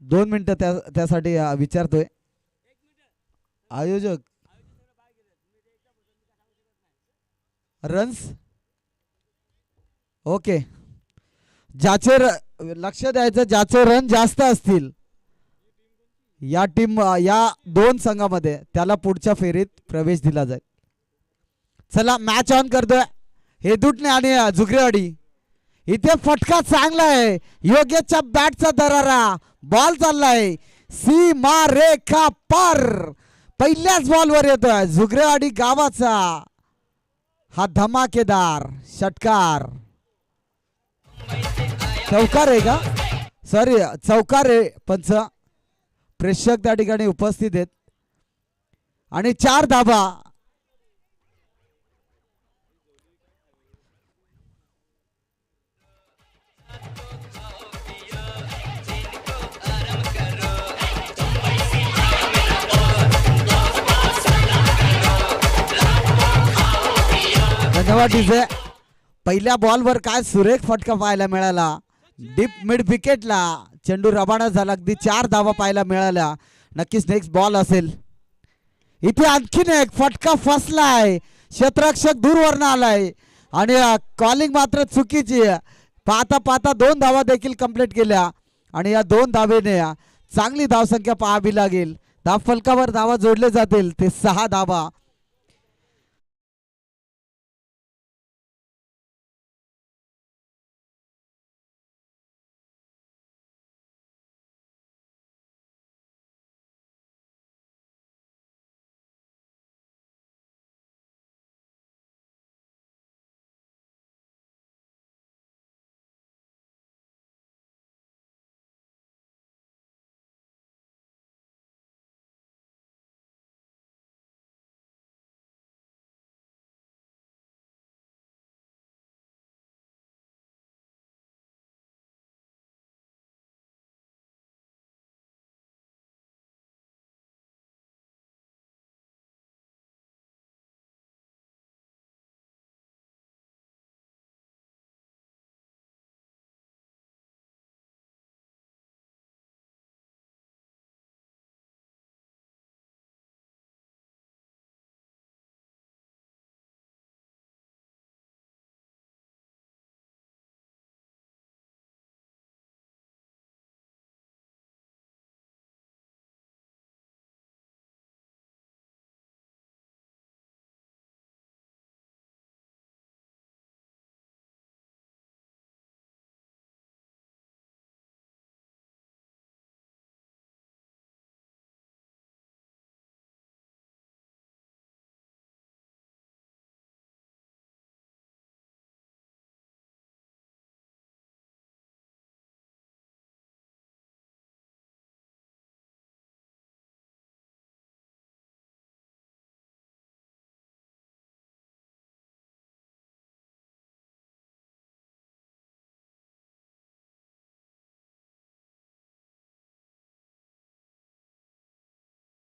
दोन मिनिटं त्या त्यासाठी विचारतोय. आयोजक. रन्स. ओके. ज्याचे र- लक्ष द्यायचं ज्याचे रन जास्त असतील या टीम या दोन संघामध्ये त्याला पुढच्या फेरीत प्रवेश दिला जाईल. चला मॅच ऑन करतोय. हेदुटणे आणि अ, जुगरेवाडी. इथे फटका चांगला आहे. योगेशच्या बॅटचा दरारा. बॉल चाललाय. सीमा रेखा पार. पहिल्याच बॉलवर येतोय. झुगरेवाडी गावाचा. हा धमाकेदार. षटकार. चौकार आहे का? सॉरी चौकार आहे. पंच प्रेक्षक त्या ठिकाणी उपस्थित आहेत. आणि चार धाबा. धन्यवाद डीजे पहिल्या बॉलवर काय सुरेख फटका पाहायला मिळाला. डीप मिड विकेटला चेंडू रबाडा झाला अगदी चार धावा पाहायला मिळाल्या. नक्कीच नेक्स्ट बॉल असेल. इथे आणखीन एक फटका फसलाय. क्षेत्ररक्षक दूरवरनं आलाय. आणि कॉलिंग मात्र चुकीची पाहता पाहता दोन धावा देखील कंप्लीट केल्या. आणि या दोन धावेने चांगली धावसंख्या पाहावी लागेल. धाव फलकावर धावा जोडले जातील. ते सहा धावा.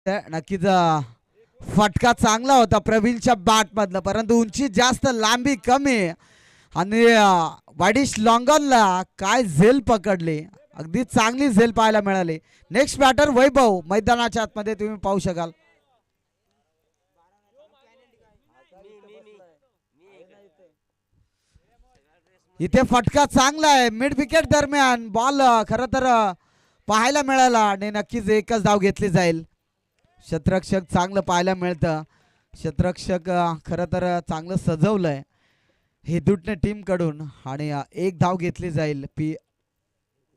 नक्कीच फटका चांगला होता प्रवीणच्या बॅट परंतु उंची जास्त लांबी कमी. आणि अं, वाडिश काय झेल पकडली. अगदी चांगली झेल पाहायला मिळाली. नेक्स्ट बॅटर वैभव मैदानाच्या आतमध्ये तुम्ही पाहू शकाल. इथे फटका चांगला आहे. मिड विकेट दरम्यान बॉल खर तर पाहायला मिळाला. आणि नक्कीच एकच धाव घेतली जाईल. शत्रक्षक चांगलं पाहायला मिळतं. शत्रक्षक खरं तर चांगलं सजवलंय. हेदुटने टीमकडून आणि एक धाव घेतली जाईल. पी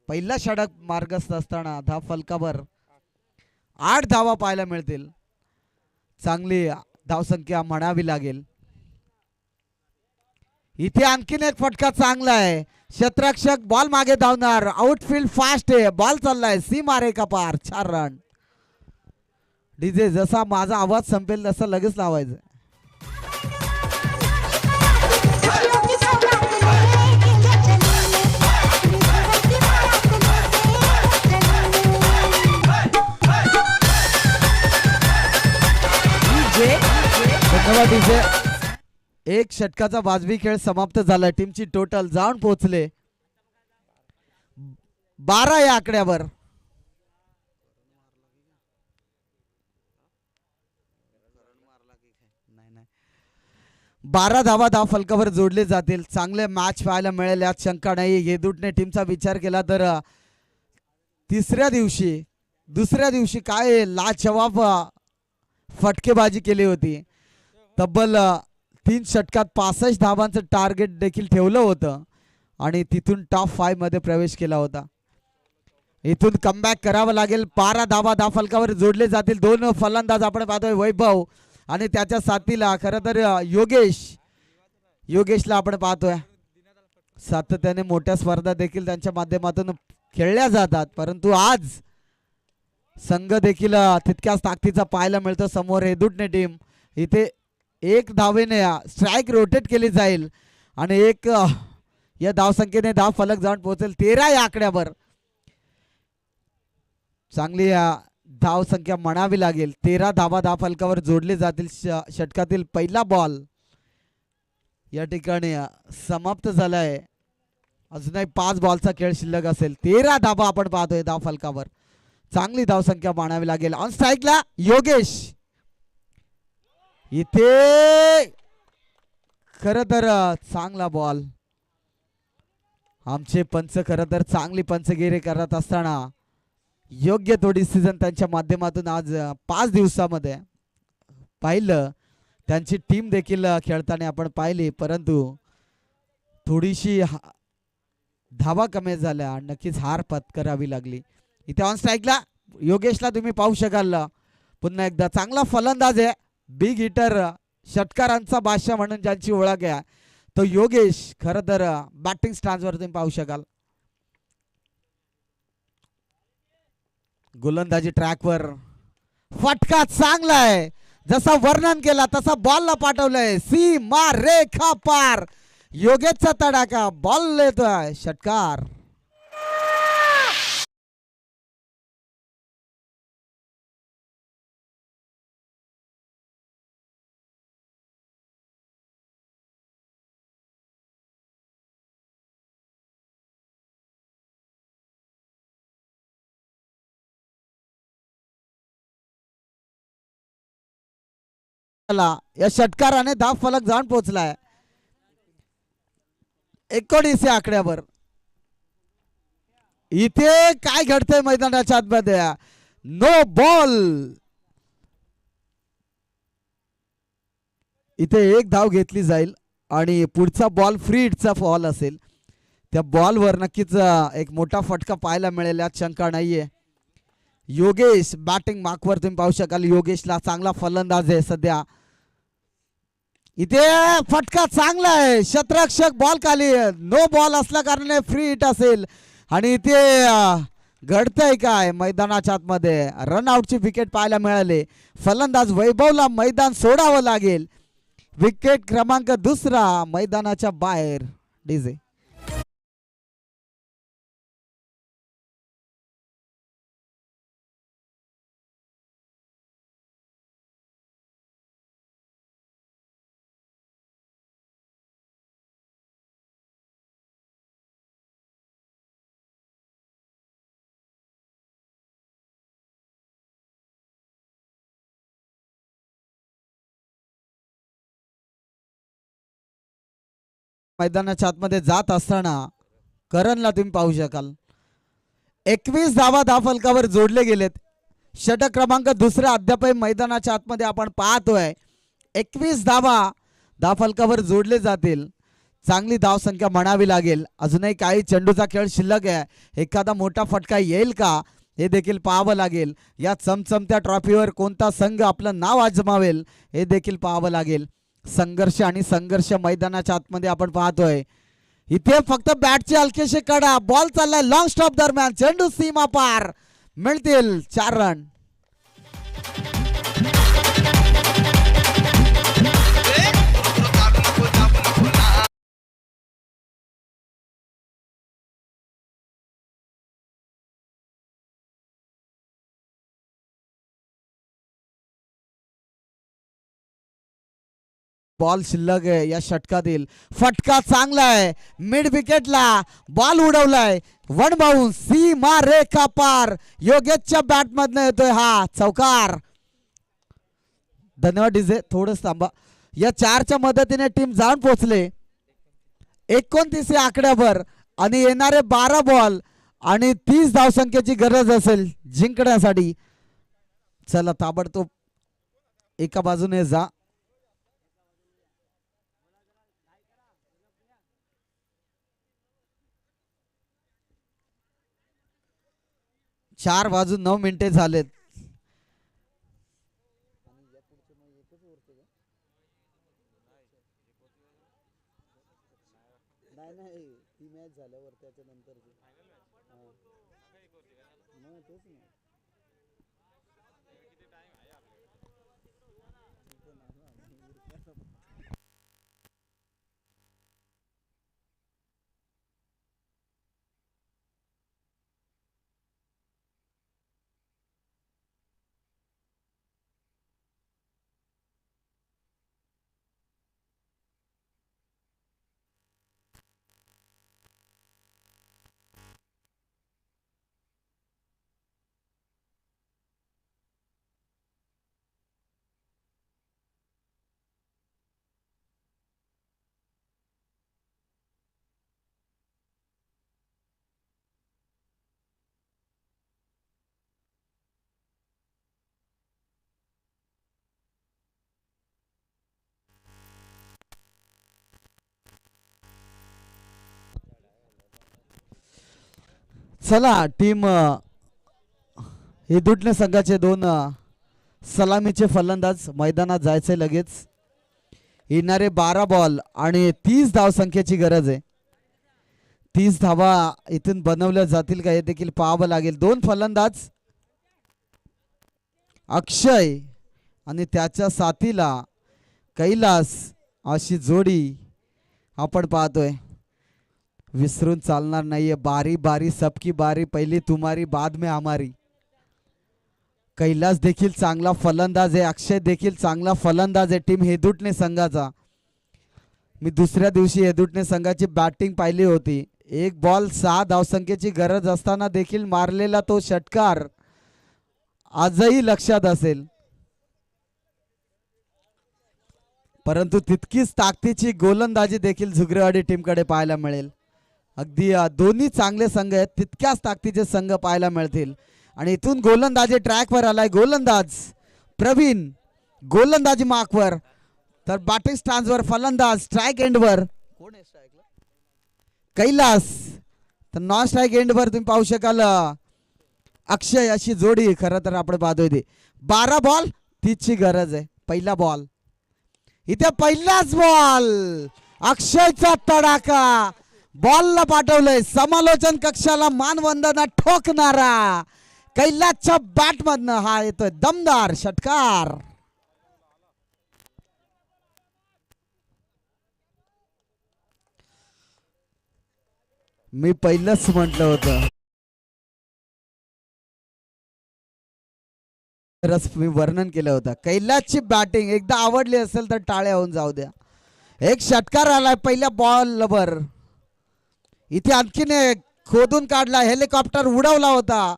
पहिला षडक मार्गस्थ असताना धाव फलकावर आठ धावा पाहायला मिळतील. चांगली धावसंख्या म्हणावी लागेल. इथे आणखीन एक फटका चांगला आहे. शतरक्षक बॉल मागे धावणार. आउटफील्ड फास्ट आहे. बॉल चाललाय. सी मारे का पार चार रन डीजे जसा माझा आवाज संपेल तसा लगेच लावायचं. एक षटकाचा वाजवी खेळ समाप्त झाला. टीमची टोटल जाऊन पोहोचले. बारा या आकड्यावर. बारा धावा दहा फलकावर जोडले जातील. चांगले मॅच पाहायला मिळेल यात शंका नाही. येदूटने टीमचा विचार केला तर तिसऱ्या दिवशी दुसऱ्या दिवशी काय लाजवाब फटकेबाजी केली होती. तब्बल तीन षटकात पासष्ट धावांचं टार्गेट देखील ठेवलं होतं आणि तिथून टॉप फायमध्ये मध्ये प्रवेश केला होता. इथून कमबॅक करावं लागेल. बारा धावा दहा फलकावर जोडले जातील. दोन फलंदाज आपण पाहतोय. वैभव आणि त्याच्या साथीला खरं तर योगेश. योगेशला आपण पाहतोय. सातत्याने मोठ्या स्पर्धा देखील त्यांच्या माध्यमातून खेळल्या जातात. परंतु आज संघ देखील तितक्याच ताकदीचा पाहायला मिळतो. समोर हेदुटणे टीम. इथे एक धावेने स्ट्राईक रोटेट केली जाईल. आणि एक या धावसंख्येने धाव फलक जाऊन पोहोचेल तेरा या आकड्यावर. चांगली धाव धावसंख्या म्हणावी लागेल. तेरा धावा धाव फलकावर जोडले जातील षटकातील पहिला बॉल या ठिकाणी समाप्त झालाय. अजूनही पाच बॉलचा खेळ शिल्लक असेल. तेरा धावा आपण पाहतोय धाव फलकावर चांगली धावसंख्या मानावी लागेल. ऑन स्ट्राईकला योगेश. इथे! खर तर चांगला बॉल आमचे पंच खर तर चांगली पंचगिरी करत असताना योग्य तो डिसिजन त्यांच्या माध्यमातून आज पाच दिवसामध्ये पाहिलं. त्यांची टीम देखील खेळताना आपण पाहिली. परंतु थोडीशी धावा कमी झाल्या. नक्कीच हार पत्करावी लागली. इथे ऑन स्ट्राईकला योगेशला तुम्ही पाहू शकाल. पुन्हा एकदा चांगला फलंदाज आहे. बिग हिटर षटकारांचा बादशाह म्हणून ज्यांची ओळख आहे. तो योगेश खरं तर बॅटिंग स्टान्सवर तुम्ही पाहू शकाल. गोलंदाजी ट्रॅकवर. फटका चांगला आहे जसा वर्णन केला तसा बॉलला पाठवलंय. सीमा रेखा पार. योगेशचा तडाखा. बॉल येतोय षटकार. या षटकाराने धाव फलक जाऊन पोहोचलाय एकोणीस या आकड्यावर. इथे काय घडतंय मैदानाच्या आतमध्ये? नो बॉल इथे एक धाव घेतली जाईल आणि पुढचा बॉल फ्री फॉल असेल. त्या बॉलवर नक्कीच एक मोठा फटका पाहायला मिळेल. यात शंका नाहीये. योगेश बॅटिंग मार्कवर तुम्ही पाहू शकाल. योगेशला चांगला फलंदाज आहे सध्या. इथे फटका चांगला आहे. शतरक्षक बॉल खाली. नो बॉल असल्या कारणाने फ्री हिट असेल. आणि इथे घडतंय काय मैदानाच्या आतमध्ये? रनआउटची विकेट पाहायला मिळाले. फलंदाज वैभवला मैदान सोडावं लागेल. विकेट क्रमांक दुसरा मैदानाच्या बाहेर. डीजे मैदानाच्या आतमध्ये जात असताना करणला तुम्ही पाहू शकाल. एकवीस धावा दहा फलकावर जोडले गेलेत. षटक क्रमांक दुसऱ्या अद्यापही मैदानाच्या आतमध्ये आपण पाहतोय. एकवीस धावा दहा फलकावर जोडले जातील. चांगली धावसंख्या म्हणावी लागेल. अजूनही काही चेंडूचा खेळ शिल्लक आहे. एखादा मोठा फटका येईल का? हे देखील पाहावं लागेल. या चमचमत्या ट्रॉफीवर कोणता संघ आपलं नाव आजमावेल? हे देखील पाहावं लागेल. संघर्ष आणि संघर्ष मैदानाच्या आतमध्ये आपण पाहतोय. इथे फक्त बॅटचे हलकेशे कडा बॉल चाललाय लॉंग स्टॉप दरम्यान. चेंडू सीमा पार मिळतील चार रन बॉल शिल्लक आहे या षटकातील. फटका चांगला आहे. मिड विकेटला बॉल उडवलाय. वन बाउन सीमा रेखा पार. योगेशच्या बॅट मधनं येतोय हा चौकार. धन्यवाद डीजे थोडंच थांबा. या चारच्या मदतीने टीम जाऊन पोचले एकोणतीस या आकड्यावर आणि येणारे बारा बॉल आणि तीस धावसंख्येची गरज असेल जिंकण्यासाठी. चला ताबडतोब एका बाजूने जा. चार वाजून नऊ मिनिटे झालेत. चला टीम हिदुटणे संघाचे दोन सलामीचे फलंदाज मैदानात जायचे लगेच. येणारे बारा बॉल आणि तीस धाव संख्येची गरज आहे. तीस धावा इथून बनवल्या जातील का हे देखील पाहावं लागेल. दोन फलंदाज अक्षय आणि त्याच्या साथीला कैलास अशी जोडी आपण पाहतोय. विसरून चालणार नाहीये. बारी बारी सबकी बारी पहिली तुम्हारी बाद में हमारी. कैलास देखील चांगला फलंदाज आहे. अक्षय देखील चांगला फलंदाज आहे. टीम हेदुटणे संघाचा. मी दुसऱ्या दिवशी हेदुटणे संघाची बॅटिंग पाहिली होती. एक बॉल सहा धावसंख्येची गरज असताना देखील मारलेला तो षटकार आजही लक्षात असेल. परंतु तितकीच ताकदीची गोलंदाजी देखील झुगरेवाडी टीमकडे पाहायला मिळेल. अगदी दोन्ही चांगले संघ आहेत. तितक्याच ताकदीचे संघ पाहायला मिळतील. आणि इथून गोलंदाजी ट्रॅकवर आलाय गोलंदाज. प्रवीण गोलंदाजी मार्कवर. तर बॅटिंग स्टान्सवर फलंदाज स्ट्राईक एंडवर कोण आहे स्ट्राईकला कैलास. तर नॉन स्ट्राईक एंडवर तुम्ही पाहू शकाल अक्षय अशी जोडी. खरं तर आपण पाहतोय ती. बारा बॉल तीचची गरज आहे. पहिला बॉल इथे पहिलाच बॉल अक्षयचा तडाखा. बॉलला पाठवलंय. समालोचन कक्षाला मानवंदना ठोकणारा. कैलासच्या बॅट मधन हा येतोय. दमदार षटकार. मी पहिलंच म्हटलं होतं. रस मी वर्णन केलं होतं. कैलासची बॅटिंग एकदा आवडली असेल तर टाळ्या होऊन जाऊ द्या. एक षटकार आलाय पहिल्या बॉलवर इथे आणखीन एक खोदून काढला हेलिकॉप्टर उडवला होता.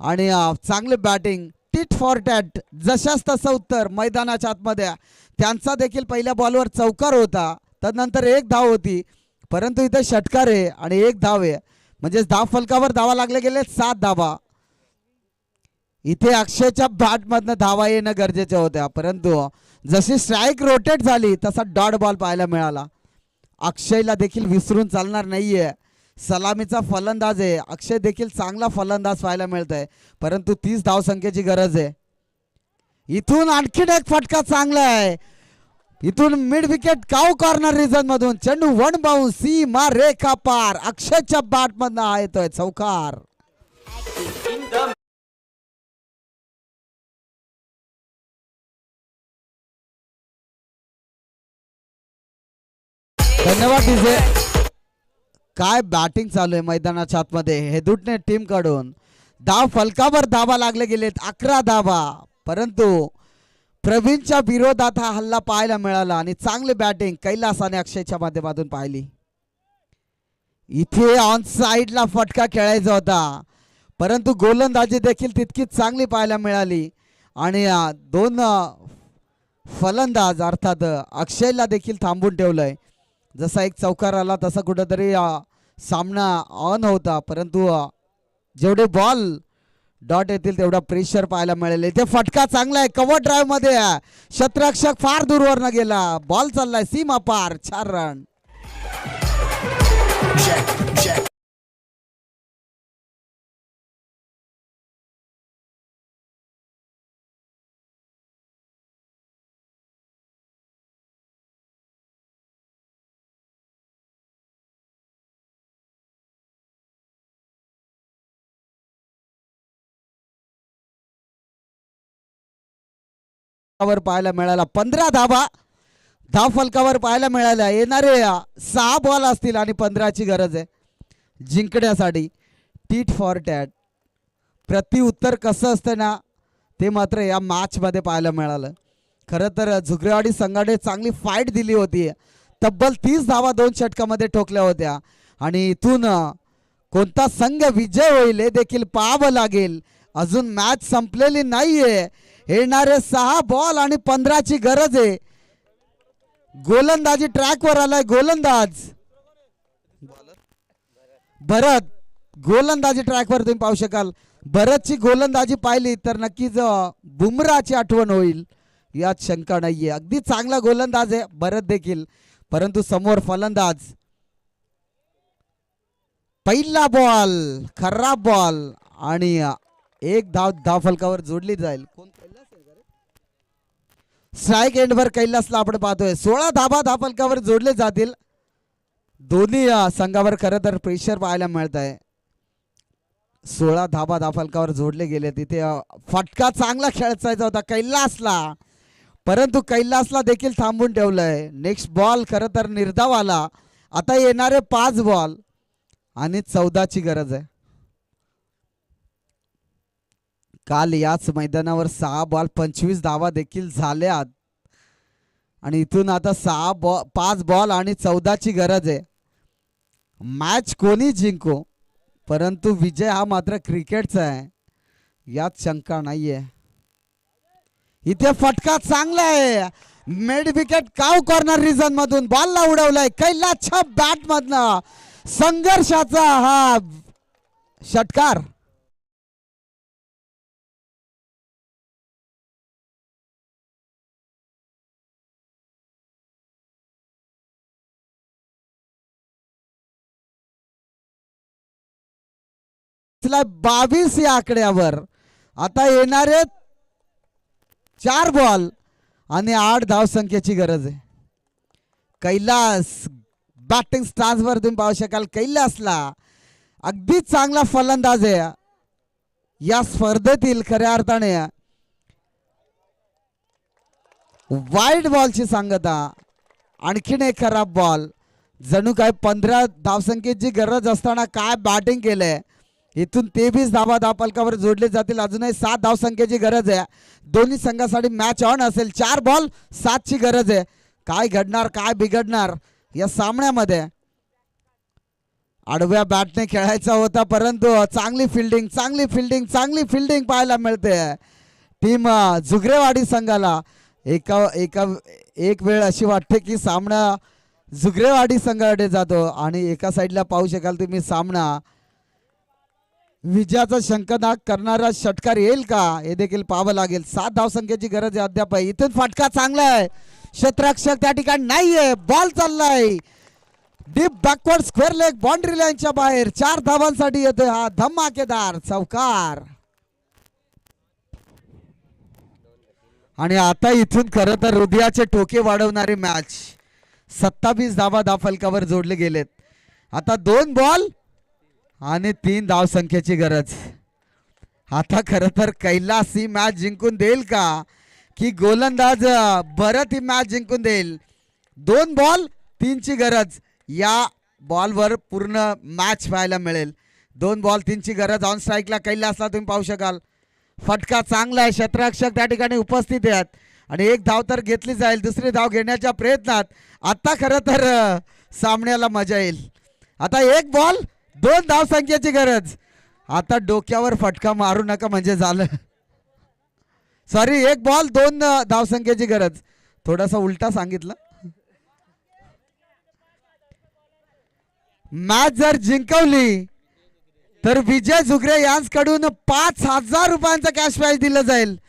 आणि चांगली बॅटिंग टिट फॉर टॅट जशाच तसं उत्तर मैदानाच्या आतमध्ये. त्यांचा देखील पहिल्या बॉलवर चौकार होता. तदनंतर एक धाव होती. परंतु इथे षटकार आहे आणि एक धाव आहे. म्हणजेच धाव फलकावर धावा लागले गेले सात धावा. इथे अक्षयच्या बॅटमधनं धावा येणं गरजेच्या होत्या परंतु जशी स्ट्राईक रोटेट झाली तसा डॉट बॉल पाहायला मिळाला. अक्षयला देखील विसरून चालणार नाहीये. सलामीचा फलंदाज आहे. अक्षय देखील चांगला फलंदाज पाहायला मिळत आहे परंतु तीस धावसंख्येची गरज आहे. इथून आणखीन एक फटका चांगला आहे. इथून mid wicket cow corner region मधून चेंडू वन बाउन्स सीमा रेखा पार. अक्षयच्या बाट मधनं येतोय. चौकार. धन्यवाद डीजे. काय बॅटिंग चालू आहे मैदानाच्या आतमध्ये? हेदुटणे टीमकडून धाव फलकावर धावा लागले गेलेत. अकरा धावा. परंतु प्रवीणच्या विरोधात हा हल्ला पाहायला मिळाला आणि चांगली बॅटिंग कैलास आणि अक्षयच्या माध्यमातून पाहिली. इथे ऑन साईडला फटका खेळायचा होता. परंतु गोलंदाजी देखील तितकीच चांगली पाहायला मिळाली. आणि दोन फलंदाज अर्थात अक्षयला देखील थांबून ठेवलंय. जसा एक चौकार आला तसा कुठंतरी अ, सामना ऑन होता. परंतु जेवढे बॉल डॉट येतील तेवढा प्रेशर पाहायला मिळेल. इथे फटका चांगला आहे. कव्हर ड्राईव्हमध्ये आहे. शतरक्षक फार दूरवर गेला. बॉल चाललाय. सीमा पार. चार रन वर पाहायला मिळाला. पंधरा धाबा धाव फलकावर पाहायला मिळाल्या. येणारे सहा बॉल असतील आणि पंधराची गरज आहे. जिंकण्यासाठी टीट फॉर टॅट प्रतिउत्तर कसं असतं ना ते मात्र या मॅचमध्ये पाहायला मिळालं. खरं तर झुगरेवाडी संघाने चांगली फाईट दिली होती. तब्बल तीस धावा दोन षटकामध्ये ठोकल्या होत्या. आणि इथून कोणता संघ विजय होईल हे देखील पाहावं लागेल. अजून मॅच संपलेली नाहीये. येणारे सहा बॉल आणि पंधराची गरज आहे. गोलंदाजी ट्रॅकवर आलाय गोलंदाज. भरत गोलंदाजी ट्रॅकवर तुम्ही पाहू शकाल. भरतची गोलंदाजी पाहिली तर नक्कीच बुमराची आठवण होईल. यात शंका नाहीये. अगदी चांगला गोलंदाज आहे भरत देखील. परंतु समोर फलंदाज. पहिला बॉल खराब बॉल आणि एक धाव धाव फलकावर जोडली जाईल. कोण स्ट्राईक एंडवर कैलासला आपण पाहतोय सोळा धाबा धाव फलकावर जोडले जातील. दोन्ही संघावर खरं तर प्रेशर पाहायला मिळत आहे सोळा धाबा धाव फलकावर जोडले गेले. तिथे फटका चांगला खेळायचा होता कैलासला. परंतु कैलासला देखील थांबून ठेवलंय. नेक्स्ट बॉल खरं तर निर्धाव आला. आता येणारे पाच बॉल आणि चौदाची गरज आहे. काल याच मैदानावर सहा बॉल पंचवीस धावा देखील झाल्यात आणि इथून आता सहा बॉ पाच बॉल आणि चौदाची गरज आहे. मॅच कोणी जिंको? परंतु विजय हा मात्र क्रिकेटचा आहे. यात शंका नाहीये. इथे फटका चांगला आहे. Mid wicket cow corner region मधून बॉलला उडवलाय. कैलासच्या बॅट मधनं संघर्षाचा हा षटकार. बावीस या आकड्यावर. आता येणारे चार बॉल आणि आठ धाव संख्येची गरज आहे. कैलास बॅटिंग स्टान्सवर तुम्ही पाहू शकाल कैलासला अगदी चांगला फलंदाज आहे. या स्पर्धेतील खऱ्या अर्थाने वाईट बॉलची सांगता आणखीन एक खराब बॉल जणू काय पंधरा धावसंख्येची गरज असताना काय बॅटिंग केलंय? इथून तेवीस धावा धावपलकावर जोडले जातील. अजूनही सात धावसंख्येची गरज आहे. दोन्ही संघासाठी मॅच ऑन असेल. चार बॉल सातची गरज आहे. काय घडणार काय बिघडणार या सामन्यामध्ये? आडव्या बॅटने खेळायचा होता परंतु चांगली फिल्डिंग चांगली फिल्डिंग चांगली फिल्डिंग पाहायला मिळते. टीम जुगरेवाडी संघाला एका एका एक वेळ अशी वाटते की सामना जुगरेवाडी संघाकडे जातो. आणि एका साईडला पाहू शकाल तुम्ही सामना. विजयाचा शंखनाद करणारा षटकार येईल का? हे देखील पाहावं लागेल. सात धावसंख्येची गरज आहे अद्याप इथून फटका चांगला आहे. क्षेत्ररक्षक त्या ठिकाणी नाहीये. बॉल चाललाय. Deep backward square leg boundary लाईनच्या बाहेर. चार धावांसाठी येतोय हा धमाकेदार चौकार. आणि आता इथून खरं तर हृदयाचे टोके वाढवणारी मॅच सत्तावीस धावा दाफलकावर जोडले गेलेत. आता दोन बॉल आणि तीन धाव संख्येची गरज. आता खरं तर कैलास ही मॅच जिंकून देईल का? की गोलंदाज भरत ही मॅच जिंकून देईल. दोन बॉल तीनची गरज. या बॉलवर पूर्ण मॅच पाहायला मिळेल. दोन बॉल तीनची गरज. ऑन स्ट्राईकला कैलासला तुम्ही पाहू शकाल. फटका चांगला आहे. क्षेत्ररक्षक त्या ठिकाणी उपस्थित आहेत. आणि एक धाव तर घेतली जाईल. दुसरी धाव घेण्याच्या प्रयत्नात. आत्ता खरं तर सामन्याला मजा येईल. आता एक बॉल दोन धाव संख्येची गरज. आता डोक्यावर फटका मारू नका म्हणजे झालं. सॉरी एक बॉल दोन धावसंख्येची गरज. थोडासा उलटा सांगितलं. मॅच जर जिंकवली तर विजय झुगरे यांकडून पाच हजार रुपयांचं कॅश प्राईज दिलं जाईल.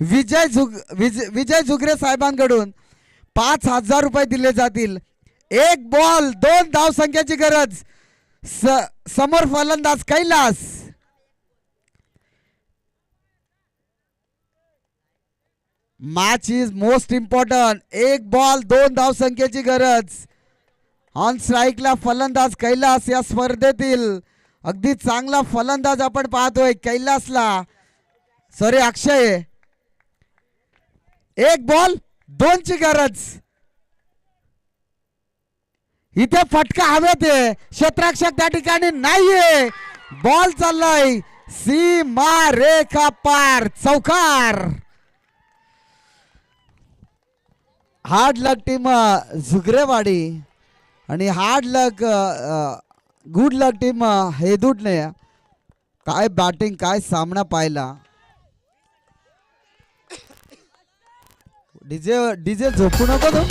विजय झुग विज- विजय झुगरे साहेबांकडून पाच हजार रुपये दिले जातील. एक बॉल दोन धावसंख्याची गरज. स समोर फलंदाज Kailas. Match is most important एक बॉल दोन धाव संख्येची गरज ऑन स्ट्राईकला फलंदाज कैलास या स्पर्धेतील अगदी चांगला फलंदाज आपण पाहतोय कैलासला. सॉरी अक्षय. एक बॉल दोनची गरज. इथे फटका हवेत आहे. क्षेत्राक्षक त्या ठिकाणी नाहीये. बॉल चाललाय. सीमा रेखा पार. चौकार. Hard luck team Zugrewadi. आणि hard luck good luck team हेदूटने काय बॅटिंग काय सामना पाहिला. डीजे डीजे झोपू नको तू.